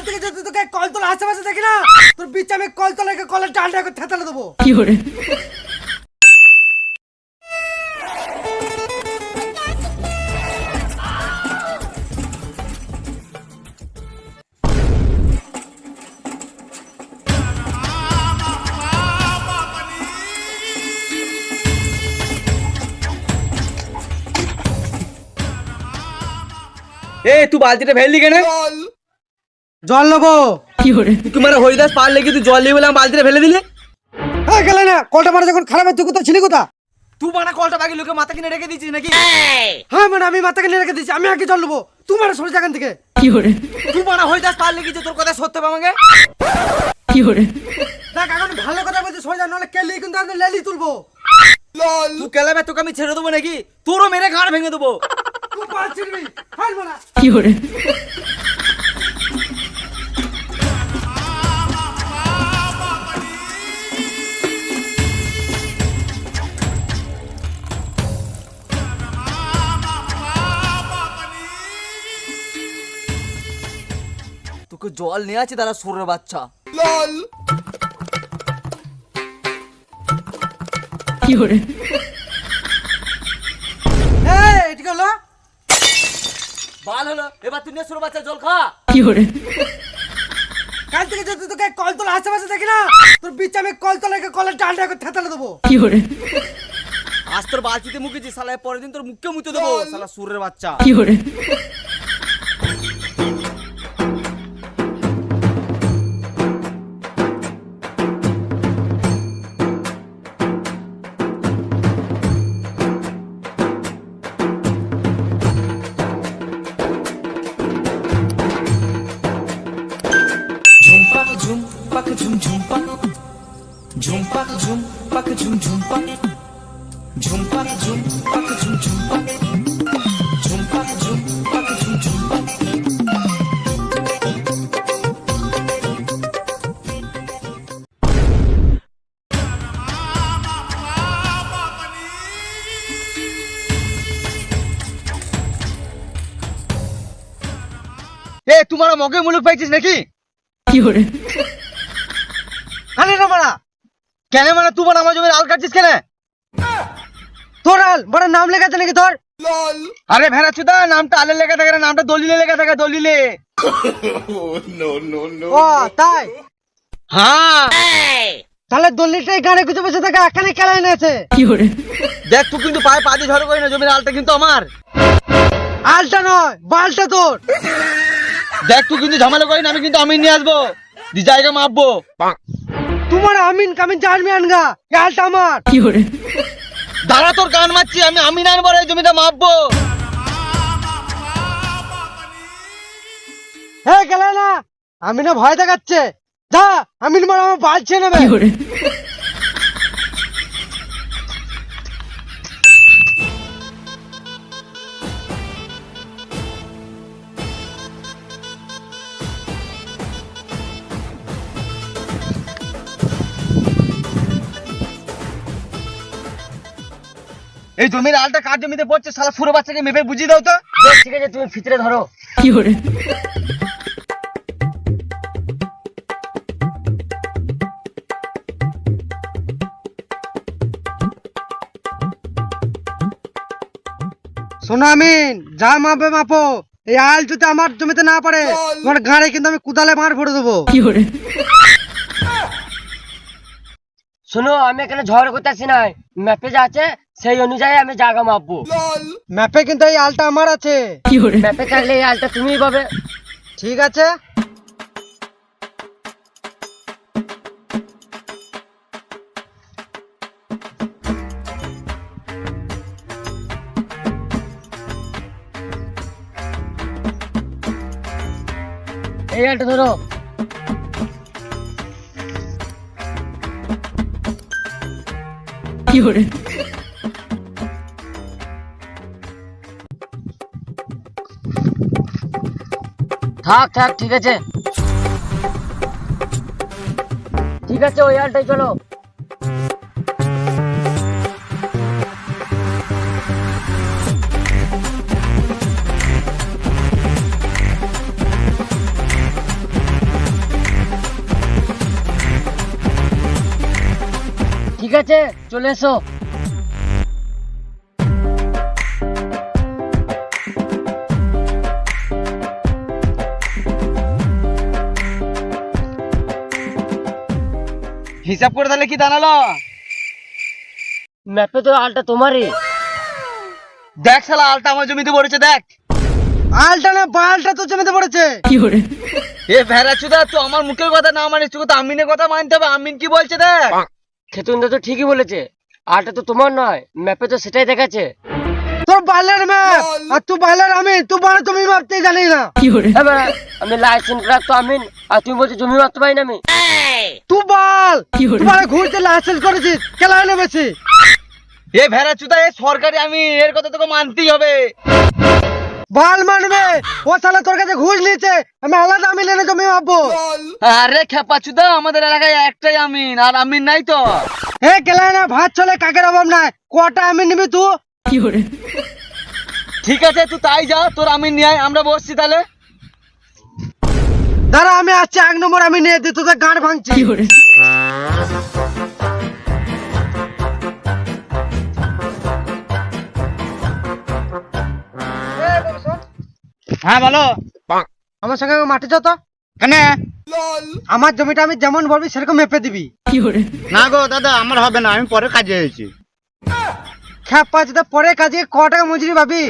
কাল থেকে যদি তোকে কলতলা আশেপাশে দেখি না তোর বিচ্ছে আমি কলতলাকে কলের ডান্ডা করে থেতালে দেবো। 有人，এ তুই বালতিটা ফেললি কেন? জল নেব। তোমার মানে হরিদাস পার লেগে তুই জল নিয়ে বলে বালতিটা ফেলে দিলে? হ্যাঁ গেলে না কলটা মারা যখন খারাপ তুই কোথাও ছিলি কোথা তুই মানে কলটা বাকি লোকে মাথা কিনে রেখে দিচ্ছিস নাকি? হ্যাঁ মানে আমি মাথা কিনে রেখে দিচ্ছি আমি আগে জল নেব? তুই মানে সরে যাগান থেকে। কি করে তুই মানে হরিদাস পার লেগে তোর কথা সত্য হবে আমাকে? কি করে দেখ এখন ভালো কথা বলছিস সরে যা নাহলে কেলি কিন্তু আমি লেলি তুলবো। লল। কেলে কেলাবে তোকে আমি ছেড়ে দেবো নাকি? তোরও মেরে ঘাড় ভেঙে দেবো। কি করে জল নিয়ে আছে তারা সুরের বাচ্চা। লাল। কি হরে বাচ্চা কলতলাকে কলের দেবো। কি আজ তোর মুখেছি পরের দিন তোর মুখে দেবো সুরের বাচ্চা। কি হরে jumpa Jumpa jumpa jum jumpa Jumpa jumpa jum jumpa এ তোমার মগে মুলুক পাইছিস নাকি 有人，আরে না মারা কেন মানে তুই আমার জমির আল কাটছিস কেন? তোর আল বড় নাম লেখাতে নাকি তোর? আরে ভেড়া চুদা নামটা আলে লেখা থাকে না নামটা দলিলে লেখা থাকে দলিলে। ও তাই? হ্যাঁ। তাহলে দল্লিটাই গানে কিছু বসে থাকে এখানে খেলায় 人，দেখ তুই কিন্তু পায়ে পা দিয়ে ঝড় করি না জমির আলটা কিন্তু আমার। আলটা নয় বালটা তোর। দেখ তুই কিন্তু ঝামেলা করি না আমি কিন্তু আমি নিয়ে আসব। জায়গা মাপবো। তোমার আমিন কামিন জানবি আনগা গালটা আমার। কি করে দাঁড়া তোর গান মারছি আমি আমিন আনব রে, জমিটা মাপবো। হে গেলে না আমিনা ভয় দেখাচ্ছে। যা আমিন মারা আমার বালছে নেবে। এই জমির আলটা কার জমিতে পড়ছে? সারা পুরো বাচ্চাকে মেপে বুঝিয়ে দাও তো। ঠিক আছে তুমি ভিতরে ধরো। কি করে? শোনো আমি যা মাপে মাপো। এই আল যদি আমার জমিতে না পারে তোমার গাড়ে কিন্তু আমি কুদালে মার ভরে দেবো। শোনো আমি এখানে ঝড় করতেছি না ম্যাপে যা আছে সেই অনুযায়ী আমি জায়গা মাপবো। ম্যাপে কিন্তু এই আলটা আমার আছে। ম্যাপে কাটলে এই আলটা তুমি পাবে। ঠিক আছে। এই আলটা ধরো। কি থাক থাক ঠিক আছে। ঠিক আছে ওই হালটাই চলো। ঠিক আছে চলে এসো। হিসাব করে তাহলে কি দাঁড়াল? ম্যাপে তো আলটা তোমারই। দেখ শালা আলটা আমার জমিতে পড়েছে দেখ। আলটা না বালটা তো জমিতে পড়েছে। কি hore এ ভেড়া চুদা তুই আমার মুখের কথা না মানিস তুই তো আমিনের কথা মানতে হবে। আমিন কি বলছে দেখ? খেতুনদা তো ঠিকই বলেছে। আলটা তো তোমার নয় ম্যাপে তো সেটাই দেখাচ্ছে। বালের ম্যাপ আর তুই বালের আমি তুই বালে তুমি মারতে জানি না। কি hore এবার আমি লাইসেন্স রাখতো আমিন আর তুমি বলছো জমি মারতে পারি না আমি। তুই বাল। তুই বালে ঘুরতে লাইসেন্স করেছিস কেলা নেমেছি এ ভেড়া চুদা এ সরকারি আমি এর কথা তোকে মানতেই হবে। বাল মানবে ও সালে তোর কাছে ঘুষ নিয়েছে আমি আলাদা আমি লেনে জমি মাপবো। আরে খেপা চুদা আমাদের এলাকায় একটাই আমিন আর আমিন নাই তো। হে কেলা না ভাত চলে কাকের অভাব নাই। কটা আমি নিবি তুই? কি ঠিক আছে তুই তাই যা তোর আমি নিয়ে আয় আমরা বসছি তাহলে। দাঁড়া আমি আসছি এক নম্বর আমি নিয়ে দিই তোদের গাঁড় ভাঙছি। কি হ্যাঁ বলো। আমার সঙ্গে মাঠে যত কেন? আমার জমিটা আমি যেমন বলবি সেরকম মেপে দিবি। না গো দাদা আমার হবে না আমি পরে কাজে হয়েছি খ্যাপ পাচ্ছি তো পরে কাজে ক টাকা মজুরি পাবি।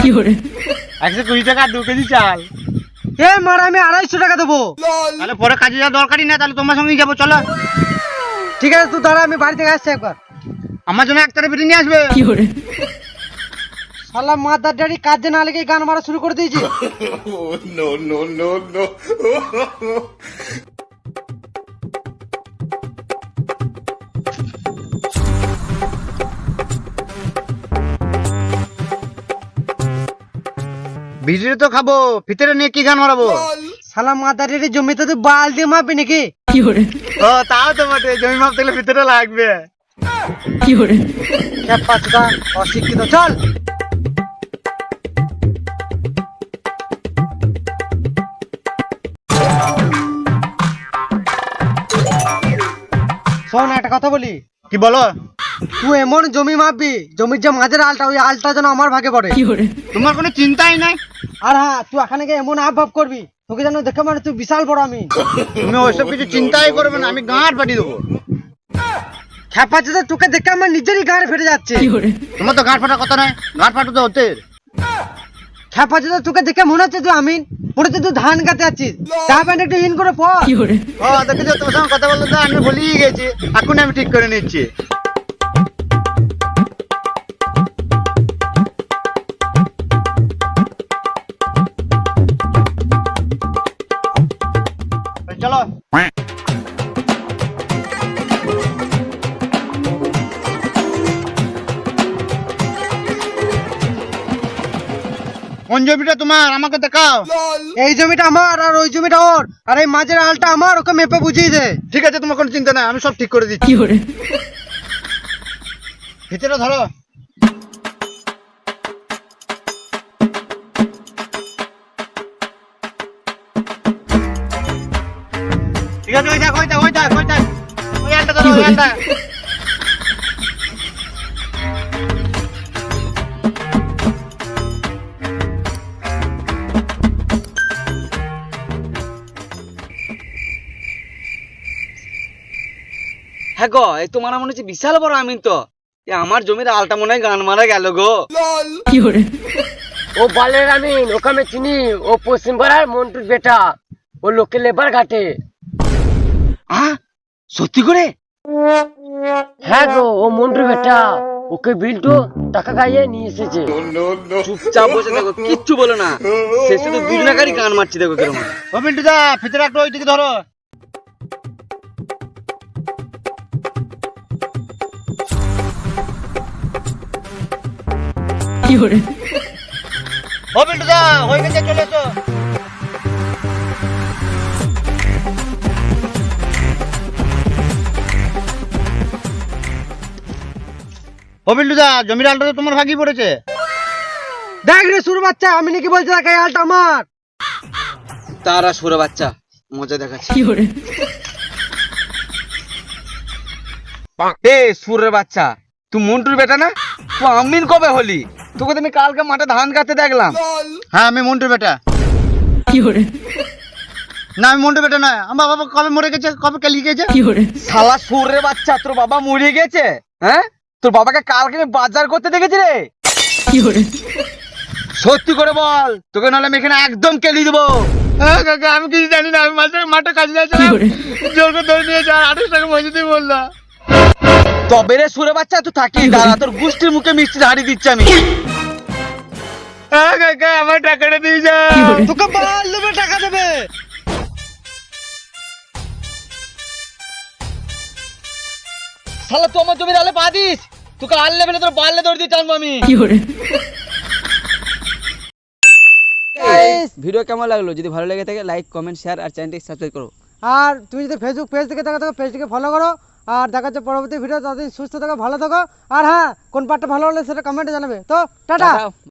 কি hore একশো কুড়ি টাকা দু কেজি চাল। এ মার আমি আড়াইশো টাকা দেবো। তাহলে পরে কাজে যাওয়ার দরকারই না তাহলে তোমার সঙ্গেই যাব চলো। ঠিক আছে তুই দাঁড়া আমি বাড়ি থেকে আসছি একবার। আমার জন্য একটা বিরিয়ানি নিয়ে আসবে। কি hore শালা মাদার ডাড়ি কাজে না লেগে গান মারা শুরু করে দিয়েছি। বিরিয়ানি তো খাব ভিতরে নিয়ে কি গান মারাবো শালা মাদার ডাড়ি জমিতে তুই বাল দিয়ে মাপবি নাকি? কি hore ও তাও তো বটে জমি মাপ থাকলে ভিতরে লাগবে। কি hore খ্যাপ পাচ্ছি অশিক্ষিত চল। শোন একটা কথা বলি। কি বলো? তুই এমন জমি মাপবি জমির যে মাঝের আলটা ওই আলটা যেন আমার ভাগে পড়ে। তোমার কোনো চিন্তাই নাই? আর হ্যাঁ তুই এখানে গিয়ে এমন আপ ভাব করবি তোকে যেন দেখে মানে তুই বিশাল বড় আমি। তুমি ওইসব কিছু চিন্তাই করবে না আমি গাঁট পাঠিয়ে দেবো। খেপাচ্ছে তোকে দেখে আমার নিজেরই গাঁট ফেটে যাচ্ছে। তোমার তো গাঁট ফাটার কথা নয় গাঁট ফাটা তো হতে। খেপাচ্ছে তো তোকে দেখে মনে হচ্ছে তুই আমিন। পরে তো তুই ধান কাটতে যাচ্ছিস। চা প্যান্ট একটু ইন করে পর। ও দেখেছ তোমার সঙ্গে কথা বলতে তো আমি ভুলিয়ে গেছি। এখন আমি ঠিক করে নিচ্ছি। চলো। কোন জমিটা তোমার? আমাকে দেখাও। এই জমিটা আমার আর ওই জমিটা ওর। আর এই মাঝের আলটা আমার ওকে মেপে বুঝিয়ে দে। ঠিক আছে তোমার কোনো চিন্তা নাই আমি সব ঠিক করে দিচ্ছি। ভিতরে ধরো। ঠিক আছে ওই দেখ ওই দেখ ওই দেখ ওই দেখ। ওই আলটা ধরো ওই আলটা। হ্যাঁ গো এই তোমার মনে হচ্ছে বিশাল বড় আমিন তো। এ আমার জমির আলটা মনে হয় গান মারা গেল গো। কি ও বালের আমিন ওকে আমি চিনি ও পশ্চিম পাড়ার মন্টুর বেটা ও লোকে লেবার ঘাটে। সত্যি করে? হ্যাঁ গো ও মন্টুর বেটা ওকে বিল্টু টাকা খাইয়ে নিয়ে এসেছে। চুপচাপ বসে দেখো কিচ্ছু বলো না। সে শুধু দুজনাকারই গান মারছি দেখো কিরম ও মিন্টু দা ভিতরে একটা ওই দিকে ধরো। ও হয়ে গেছে চলে এসো। ও জমির আলটা তো তোমার ভাগি পড়েছে। দেখ রে শুরু বাচ্চা আমি নাকি বলছি দেখ এই আলটা আমার। তারা সুরে বাচ্চা মজা দেখাচ্ছে। এ সুরের বাচ্চা তুই মন্টুর বেটা না? তুই আমিন কবে হলি? তোকে তো আমি কালকে মাঠে ধান কাটতে দেখলাম। হ্যাঁ আমি মন্টু বেটা। Fiore, না আমি মন্টু বেটা নয় আমার বাবা কবে মরে গেছে কবে কে লিখেছে Fiore, শালা সুরের বাচ্চা তোর বাবা মরে গেছে হ্যাঁ? তোর বাবাকে কালকে আমি বাজার করতে দেখেছি রে। Fiore, সত্যি করে বল তোকে নাহলে আমি এখানে একদম কেলি দেবো। কাকা আমি কিছু জানি না আমি মাঠে মাঠে কাজে যাচ্ছিলাম। জোর করে ধরে নিয়ে যা আঠাশ টাকা মজুদি বলল তবে রে সুরে বাচ্চা তুই থাকি দাঁড়া তোর গুষ্টির মুখে মিষ্টি ধাড়ি দিচ্ছি আমি। কাকা আমার টাকাটা দিয়ে যা। তোকে বাল দেবে টাকা দেবে। শালা তুই আমার জমির আলে পা দিস। তোকে আল লেভেলে তোর বাল্লে দৌড় দিয়ে টানবো আমি. ভিডিও কেমন লাগল? যদি ভালো লেগে থাকে লাইক কমেন্ট শেয়ার আর চ্যানেলটি সাবস্ক্রাইব করো। আর তুমি যদি ফেসবুক পেজ থেকে থাকো তো পেজটিকে ফলো করো। আর দেখা যাচ্ছে পরবর্তী ভিডিও ততদিন সুস্থ থাকো ভালো থাকো। আর হ্যাঁ কোন পার্টটা ভালো হলে সেটা কমেন্টে জানাবে। তো টাটা।